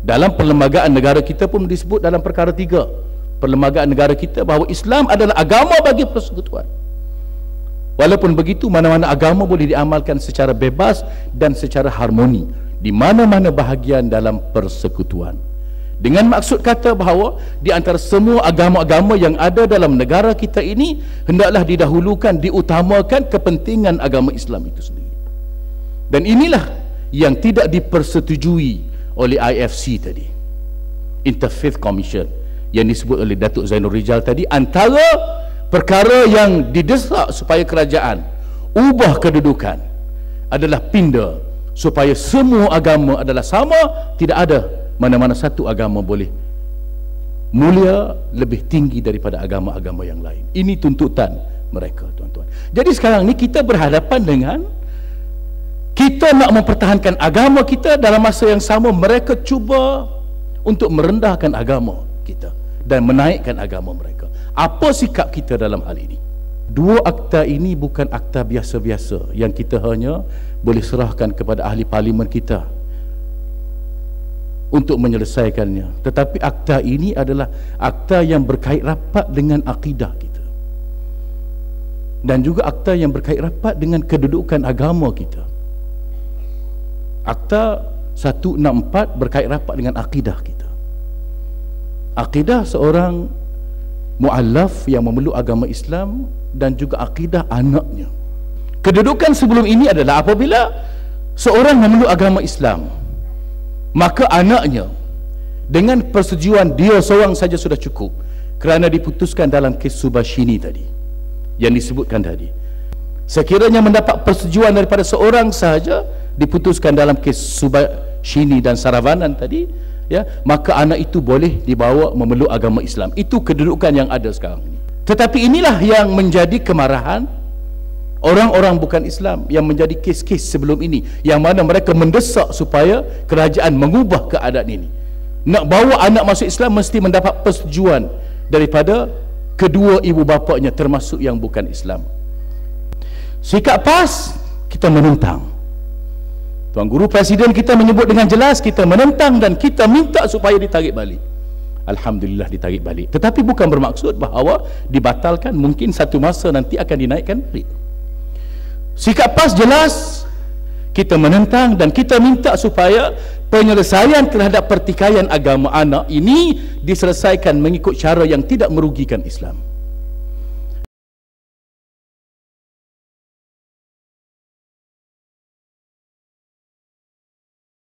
dalam perlembagaan negara kita pun disebut dalam perkara tiga. Perlembagaan negara kita bahawa Islam adalah agama bagi persekutuan. Walaupun begitu mana-mana agama boleh diamalkan secara bebas dan secara harmoni di mana-mana bahagian dalam persekutuan. Dengan maksud kata bahawa di antara semua agama-agama yang ada dalam negara kita ini hendaklah didahulukan diutamakan kepentingan agama Islam itu sendiri. Dan inilah yang tidak dipersetujui oleh IFC tadi Interfaith Commission yang disebut oleh Datuk Zainul Rijal tadi antara perkara yang didesak supaya kerajaan ubah kedudukan adalah pindah supaya semua agama adalah sama tidak ada mana-mana satu agama boleh mulia lebih tinggi daripada agama-agama yang lain. Ini tuntutan mereka, tuan-tuan. Jadi sekarang ni kita berhadapan dengan kita nak mempertahankan agama kita dalam masa yang sama mereka cuba untuk merendahkan agama kita dan menaikkan agama mereka. Apa sikap kita dalam hal ini? Dua akta ini bukan akta biasa-biasa yang kita hanya boleh serahkan kepada ahli parlimen kita untuk menyelesaikannya tetapi akta ini adalah akta yang berkait rapat dengan akidah kita dan juga akta yang berkait rapat dengan kedudukan agama kita akta 164 berkait rapat dengan akidah kita. Akidah seorang muallaf yang memeluk agama Islam dan juga akidah anaknya. Kedudukan sebelum ini adalah apabila seorang memeluk agama Islam maka anaknya dengan persetujuan dia seorang saja sudah cukup kerana diputuskan dalam kes Subashini tadi yang disebutkan tadi. Sekiranya mendapat persetujuan daripada seorang sahaja diputuskan dalam kes Subashini dan Saravanan tadi ya maka anak itu boleh dibawa memeluk agama Islam. Itu kedudukan yang ada sekarang tetapi inilah yang menjadi kemarahan orang-orang bukan Islam yang menjadi kes-kes sebelum ini yang mana mereka mendesak supaya kerajaan mengubah keadaan ini. Nak bawa anak masuk Islam mesti mendapat persetujuan daripada kedua ibu bapaknya termasuk yang bukan Islam. Sikap PAS kita menentang Tuan Guru Presiden kita menyebut dengan jelas kita menentang dan kita minta supaya ditarik balik. Alhamdulillah ditarik balik. Tetapi bukan bermaksud bahawa dibatalkan mungkin satu masa nanti akan dinaikkan balik. Sikap PAS jelas kita menentang dan kita minta supaya penyelesaian terhadap pertikaian agama anak ini diselesaikan mengikut cara yang tidak merugikan Islam.